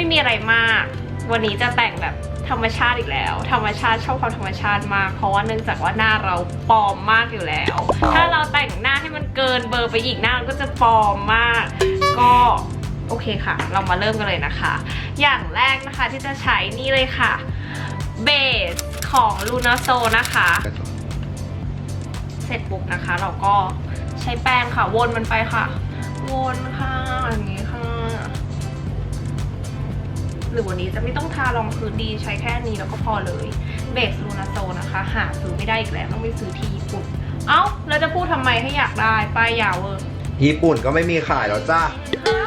ไม่มีอะไรมาก วันนี้จะแต่งแบบธรรมชาติอีกแล้ว ธรรมชาติชอบความธรรมชาติมาก เพราะว่าเนื่องจากว่าหน้าเราปลอมมากอยู่แล้ว ถ้าเราแต่งหน้าให้มันเกินเบอร์ไปอีกหน้าเราก็จะปลอมมาก ก็โอเคค่ะ เรามาเริ่มกันเลยนะคะ อย่างแรกนะคะที่จะใช้นี่เลยค่ะเบสของ l u n a s o นะคะ เสร็จปุ๊บนะคะ เราก็ใช้แป้งค่ะ วนมันไปค่ะ วนค่ะอย่างนี้ค่ะ หรือวันนี้จะไม่ต้องทารองพื้นดีใช้แค่นี้แล้วก็พอเลยเบสลูนาโซนะคะ หาซื้อไม่ได้อีกแล้วต้องไปซื้อที่ญี่ปุ่น เอ้าแล้วจะพูดทำไมให้อยากได้ป้ายยาวเวอร์ญี่ปุ่นก็ไม่มีขายแล้วจ้าฮะ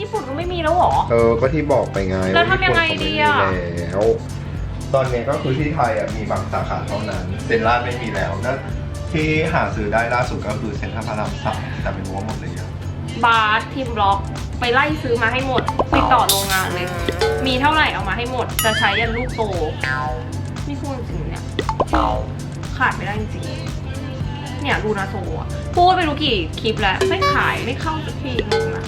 ญี่ปุ่นก็ไม่มีแล้วเหรอ เออ ก็ที่บอกไปไงแล้วทำยังไงดีอะ ว่าญี่ปุ่นเขาไม่มีแล้วตอนนี้ก็คือที่ไทยอะมีบางสาขาเท่านั้น เซนลาดไม่มีแล้วนั่นที่หาซื้อได้ล่าสุดก็คือเซ็นทรัลพระรามสามแต่ไม่รู้ว่าหมดหรือยัง บาร์ทีมบล็อก ไปไล่ซื้อมาให้หมดติดต่อโรงงานเลย มีเท่าไหร่เอามาให้หมด จะใช้ยันลูกโตนี่พูดจริงๆเนี่ย ขาดไม่ได้จริงๆเนี่ยดูนาโซอะพูดไปรู้กี่คลิปแล้ว ไม่ขายไม่เข้าสักทีงงอะ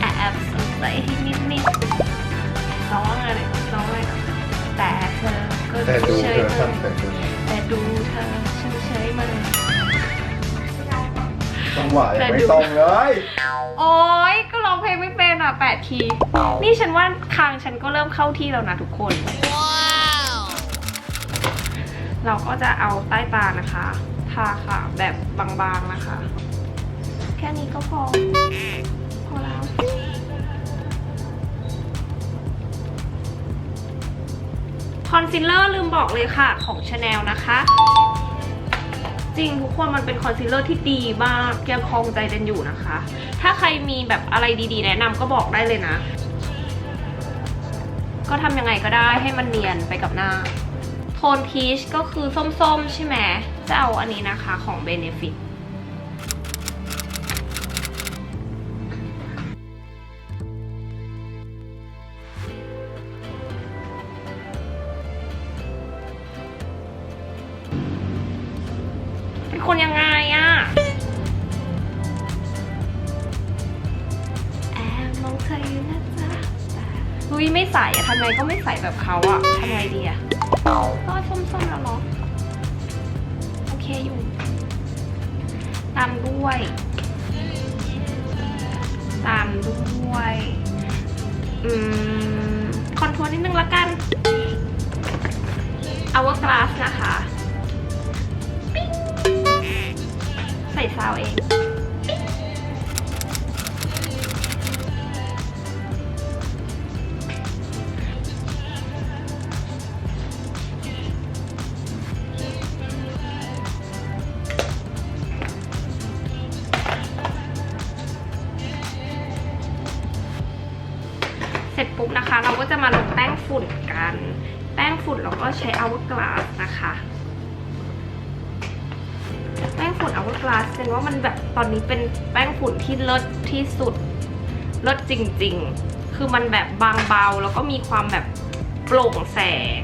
แอบสนใจให้นิดๆร้องว่าไงเลยร้องว่าไงนะแต่เธอก็แต่ดูเฉเธยอ จังหวะยังไม่ตรงเลย โอ๊ยก็ร้องเพลงไม่เป็นอะแปดทีนี่ฉันว่าคางฉันก็เริ่มเข้าที่แล้วนะทุกคน เราก็จะเอาใต้ตานะคะ ทาค่ะแบบบางๆนะคะ แค่นี้ก็พอ พอแล้ว คอนซีลเลอร์ลืมบอกเลยค่ะของ Chanel นะคะ จริงทุกคนมันเป็นคอนซีลเลอร์ที่ดีมากยังคลองใจกันอยู่นะคะ ถ้าใครมีแบบอะไรดีๆ แนะนำก็บอกได้เลยนะ ก็ทำยังไงก็ได้ให้มันเนียนไปกับหน้า โทนพีชก็คือส้มๆ ใช่ไหมจะเอาอันนี้นะคะของ Benefit เป็นคนยังไงอะแอบมองเธออยู่นะจ๊ะลุยไม่ใส่อะทำไมก็ไม่ใส่แบบเขาอะทำไงดีอะก็ส้มๆแล้วเนาะโอเคอยู่ตามด้วยตามด้วยอืมคอนทัวร์นิดนึงละกัน Hourglass นะคะใส่ ซาวเองเสร็จปุ๊บนะคะ เราก็จะมาลงแป้งฝุ่นกัน แป้งฝุ่นเราก็ใช้ Hourglass นะคะ ป้งฝุ่น Hourglass เป็นว่ามันแบบตอนนี้เป็นแป้งฝุ่นที่เลิศที่สุดเลิศจริง ๆ คือมันแบบบางเบาแล้วก็มีความแบบโปร่งแสง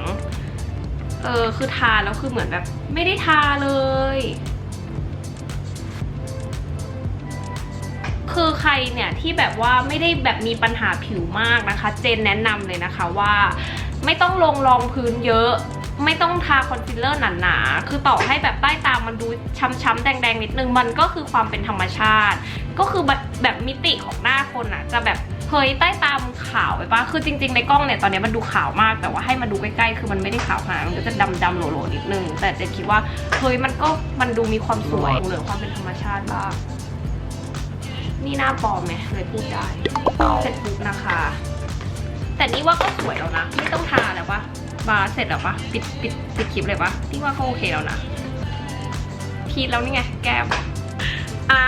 เออคือทาแล้วคือเหมือนแบบไม่ได้ทาเลย คือใครเนี่ยที่แบบว่าไม่ได้แบบมีปัญหาผิวมากนะคะ เจนแนะนำเลยนะคะว่า ไม่ต้องลงรองพื้นเยอะ ไม่ต้องทาคอนซีลเลอร์หนาๆ คือต่อให้แบบใต้ตามันดูช้ำๆแดงๆนิดนึง มันก็คือความเป็นธรรมชาติ ก็คือแบบแบบมิติของหน้าคนอะจะแบบเฮ้ยใต้ตามขาวไปปะคือจริง ๆ ในกล้องเนี่ยตอนนี้มันดูขาวมาก แต่ว่าให้มาดูใกล้ๆ คือมันไม่ได้ขาวขนาดมันก็จะดำๆโหลๆนิดนึง แต่เจนคิดว่าเฮ้ยมันก็มันดูมีความสวยเหลือความเป็นธรรมชาติบ้าง นี่หน้าปลอมไหมเลยพูดได้ เสร็จปุ๊บนะคะ แต่นี่ว่าก็สวยแล้วนะ ไม่ต้องทาแล้วปะ บาร์เสร็จแล้วปะปิดปิดปิดคลิปเลยปะนี่ว่าก็โอเคแล้วนะ พีดแล้วนี่ไง แก้มอะ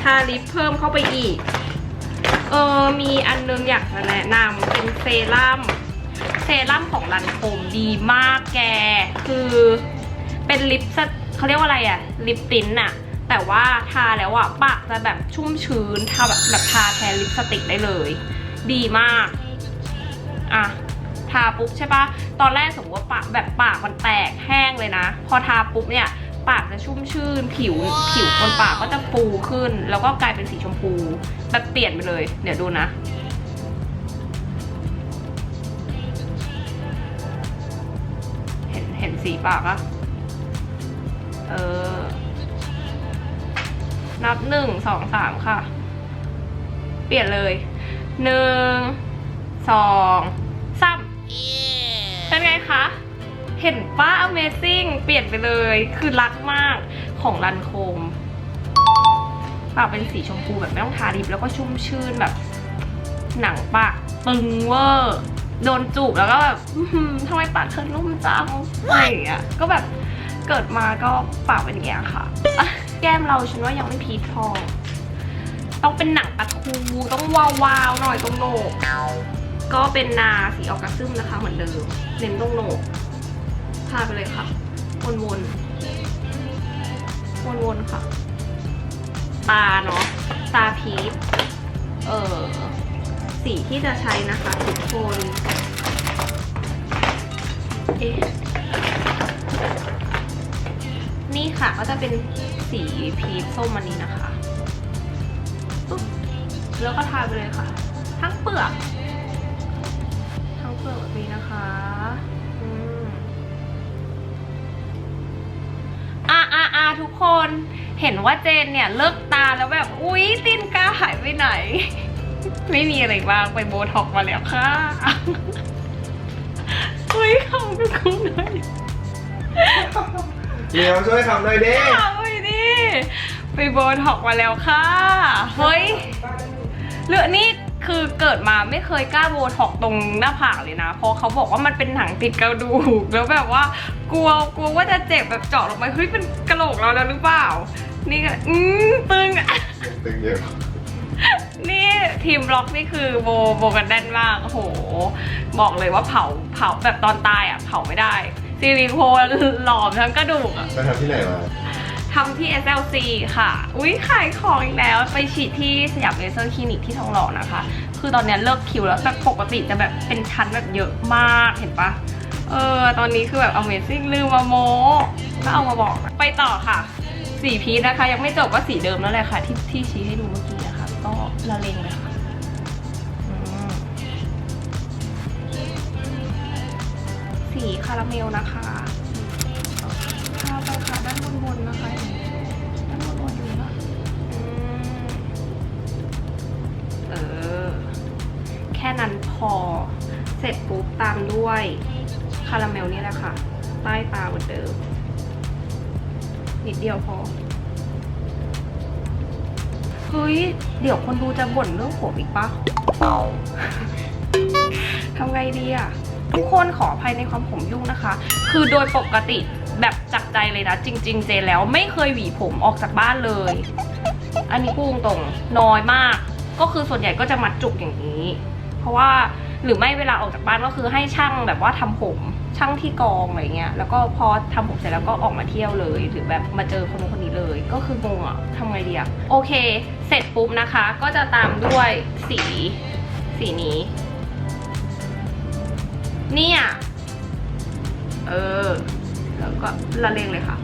ทาลิปเพิ่มเข้าไปอีก เออ มีอันนึงอยากจะแนะนำเป็นเซรั่ม เซรั่มของลันโคมดีมากแก คือเป็นลิปสตเขาเรียกว่าอะไรอะลิปติ้นอะแต่ว่าทาแล้วอะปากจะแบบชุ่มชื้น ทาแบบแบบทาแทนลิปสติกได้เลย ดีมาก อะ ทาปุ๊บใช่ปะตอนแรกสมมติว่าปากแบบปากมันแตกแห้งเลยนะ พอทาปุ๊บเนี่ยปากจะชุ่มชื่น ผิวผิวบนปากก็จะฟูขึ้น แล้วก็กลายเป็นสีชมพู แบบเปลี่ยนไปเลย เดี๋ยวดูนะ เห็นเห็นสีปากอะเออ นับหนึ่งสองสามค่ะ เปลี่ยนเลยหนึ่งสองสามเป็นไง คะ เห็นป้า Amazing เปลี่ยนไปเลย คือรักมากของรันโคมปากเป็นสีชมพูแบบไม่ต้องทาลิปแล้วก็ชุ่มชื่นแบบ หนังปากตึงเวอร์ โดนจูบแล้วก็แบบทำไมปากเธอนุ่มจังอะไรอย่างเงี้ยก็แบบเกิดมาก็ปากเป็นอย่างเงี้ยค่ะ แก้มเราฉันว่ายังไม่พีทพอต้องเป็นหนังปลาทูต้องวาวๆหน่อยตรงโหนก ก็เป็นนาสีออกกระซึมนะคะเหมือนเดิมเน้นตรงโหนกทาไปเลยค่ะ วนๆ วนๆ ค่ะ ตาเนาะ ตาพีชเออสีที่จะใช้นะคะทุกคนเอ๊ะนี่ค่ะก็จะเป็นสีพีชส้มอันนี้นะคะปุ๊บแล้วก็ทาไปเลยค่ะ ทั้งเปลือก เปลือกแบบนี้นะคะอืมอะอะอะทุกคนเห็นว่าเจนเนี่ยเลิกตาแล้วแบบ อุ๊ยตินกาหายไปไหน ไม่มีอะไรบ้างไปโบท็อกซ์มาแล้วค่ะอุ๊ยขอบคุณคุณหน่อยเดี๋ยวช่วยทำหน่อยดิขอบคุณดิไปโบท็อกซ์มาแล้วค่ะ เฮ้ยเรื่องนี่ คือเกิดมาไม่เคยกล้าโบท็อกซ์ตรงหน้าผากเลยนะ เพราะเขาบอกว่ามันเป็นหนังติดกระดูก แล้วแบบว่ากลัวกลัวว่าจะเจ็บแบบเจาะลงไปเฮ้ยเป็นกระโหลกเราแล้วหรือเปล่า นี่ก็อืมตึง ตึงเยอะนี่ทีมบล็อกนี่คือโบโบกันแน่นมากโอ้โห บอกเลยว่าเผาเผาแบบตอนตายอะ เผาไม่ได้ซิลิโคนหลอมทั้งกระดูกอะไปทำที่ไหนมา ทำที่ SLC ค่ะ อุ้ยขายของอีกแล้ว ไปฉีดที่สยามเลเซอร์คลินิกที่ทองหล่อนะคะ คือตอนนี้เลิกคิวแล้วแต่ปกติจะแบบเป็นชั้นแบบเยอะมากเห็นปะเออ ตอนนี้คือแบบ Amazing ลืมมาโมก็เอามาบอก ไปต่อค่ะสีพีชนะคะ ยังไม่จบก็สีเดิมแล้วแหละค่ะ ที่ที่ชี้ให้ดูเมื่อกี้นะคะ ก็ละเลงเลยค่ะสีคาราเมลนะคะ ค่ะด้านบนๆนะคะด้านบนๆดูนะอืมเออ แค่นั้นพอ เสร็จปุ๊บตามด้วย คาราเมลนี่แหละค่ะ ใต้ตาเหมือนเดิม นิดเดียวพอ เฮ้ย เดี๋ยวคนดูจะบ่นเรื่องผมอีกปะ ทำไงดีอะทุกคนขออภัยในความผมยุ่งนะคะ คือโดยปกติ แบบจักใจเลยนะ จริง ๆ เจนแล้วไม่เคยหวีผมออกจากบ้านเลย อันนี้พูดตรงๆน้อยมาก ก็คือส่วนใหญ่ก็จะมัดจุกอย่างนี้ เพราะว่าหรือไม่เวลาออกจากบ้านก็คือให้ช่างแบบว่าทำผมช่างที่กองอะไรเงี้ย แล้วก็พอทำผมเสร็จแล้วก็ออกมาเที่ยวเลย หรือแบบมาเจอคนนู้นคนนี้เลย ก็คืองงอะทำไงดีอะโอเค เสร็จปุ๊บนะคะ ก็จะตามด้วยสี สีนี้ เนี่ย เออ แล้วก็ละเลงเลยค่ะ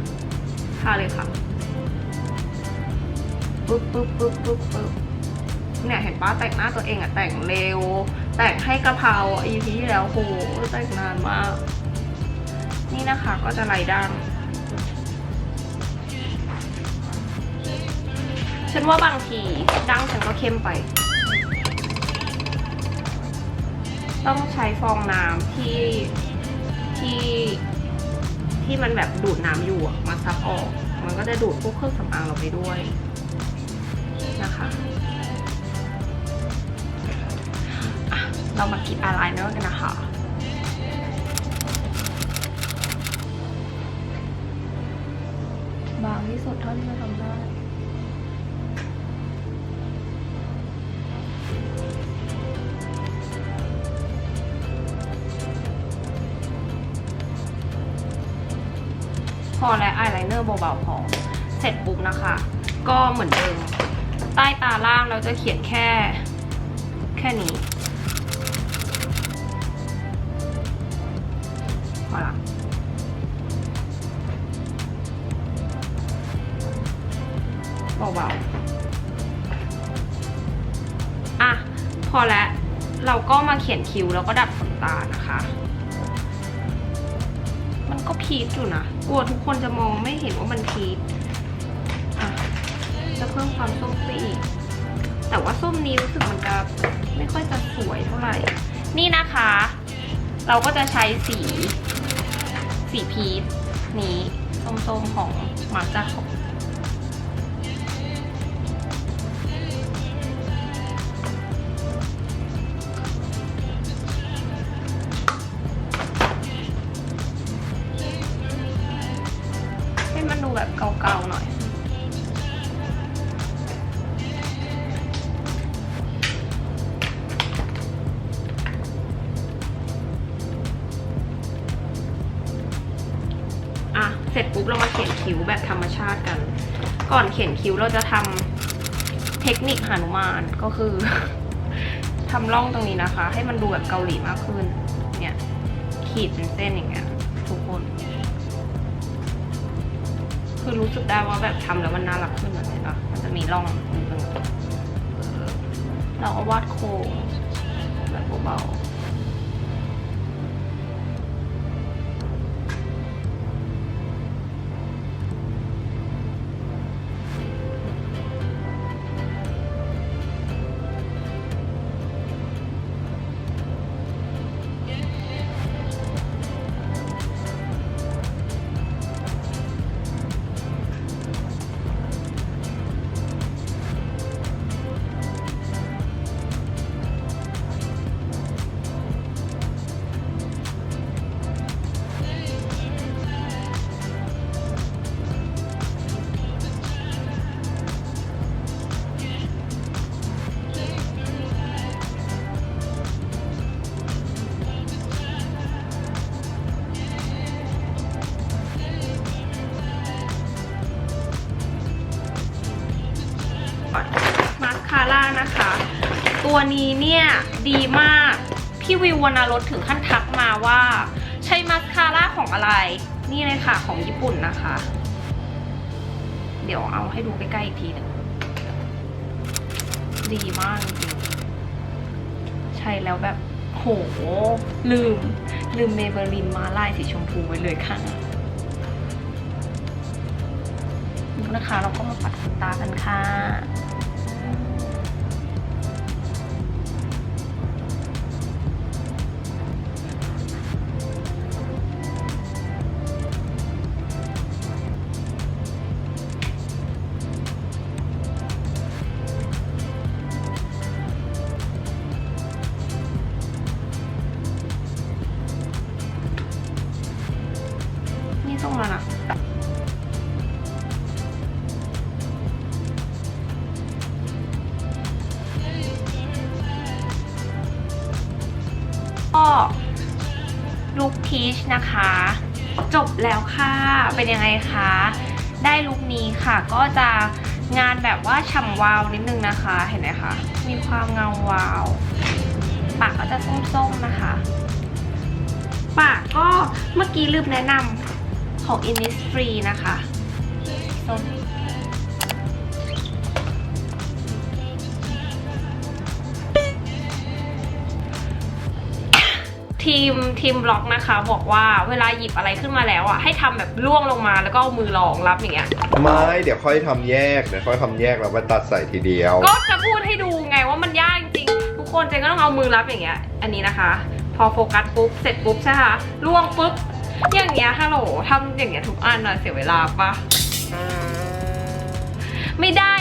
ทาเลยค่ะปึ๊บปึ๊บปึ๊บปึ๊บปึ๊บเนี่ยเห็นป้าแต่งหน้าตัวเองอะแต่งเร็ว แต่งให้กระเพรา EP ที่แล้วโหแต่งนานมาก นี่นะคะก็จะไล่ดังฉันว่าบางทีดังฉันก็เข้มไป ต้องใช้ฟองน้ำที่ที่ ที่มันแบบดูดน้ำอยู่มาซับออก มันก็จะดูดพวกเครื่องสำอางเราไปด้วยนะคะะเรามากินอายไลเนอร์กันนะคะบางที่สุดเท่าที่จะทำได้ อและอายไลเนอร์เบาๆพอเสร็จปุ๊บนะคะ ก็เหมือนเดิมใต้ตาล่างเราจะเขียนแค่ แค่นี้อละเบาๆอะ พอแล้ว เราก็มาเขียนคิ้วแล้วก็ดัดขนตานะคะ ก็พีคอยู่นะกลัวทุกคนจะมองไม่เห็นว่ามันพีคอะจะเพิ่มความส้มไปอีก แต่ว่าส้มนี้รู้สึกมันจะไม่ค่อยจะสวยเท่าไหร่ นี่นะคะ เราก็จะใช้สี สีพีชนี้ส้มๆของมาร์คจาข แบบธรรมชาติกัน ก่อนเขียนคิ้วเราจะทำเทคนิคหนุมานก็คือ ทำร่องตรงนี้นะคะ ให้มันดูแบบเกาหลีมากขึ้น เนี่ย ขีดเป็นเส้นอย่างเงี้ยทุกคน คือรู้สึกได้ว่าแบบทำแล้วมันน่ารักขึ้นนะเห็นปะมันจะมีร่องนิดนึงเออเราเอาวาดโค้งแบบเบาๆ นี้เนี่ยดีมาก พี่วิววรรณรสถึงขั้นทักมาว่า ใช้มาสคาร่าของอะไร นี่เลยค่ะของญี่ปุ่นนะคะ เดี๋ยวเอาให้ดูใกล้ๆอีกทีหนึงดีมากจริงใช้แล้วแบบโห ลืม ลืมเมเบลินมาลายสีชมพูไว้เลยค่ะนี่นะคะ เราก็มาปัดขนตากันค่ะ แล้วค่ะ เป็นยังไงคะ ได้ลุคนี้ค่ะ ก็จะงานแบบว่าฉ่ำวาวนิดนึงนะคะ เห็นไหมคะ มีความเงาวาว ปากก็จะส้มๆนะคะ ปากก็เมื่อกี้ลืมแนะนำของ Innisfree นะคะส้ม ทีมทีมบล็อกนะคะ บอกว่าเวลาหยิบอะไรขึ้นมาแล้วอะให้ทำแบบล่วงลงมาแล้วก็เอามือรองรับอย่างเงี้ยไม่เดี๋ยวค่อยทำแยกเดี๋ยวค่อยทำแยกแล้วก็ตัดใส่ทีเดียว ก็จะพูดให้ดูไงว่ามันยากจริงทุกคนเจนก็ต้องเอามือรับอย่างเงี้ย อันนี้นะคะ พอโฟกัสปุ๊บเสร็จปุ๊บใช่ไหมล่วงปุ๊บอย่างเงี้ยฮัลโหลทำอย่างเงี้ยทุกอันน่ะเสียเวลาปะไม่ได้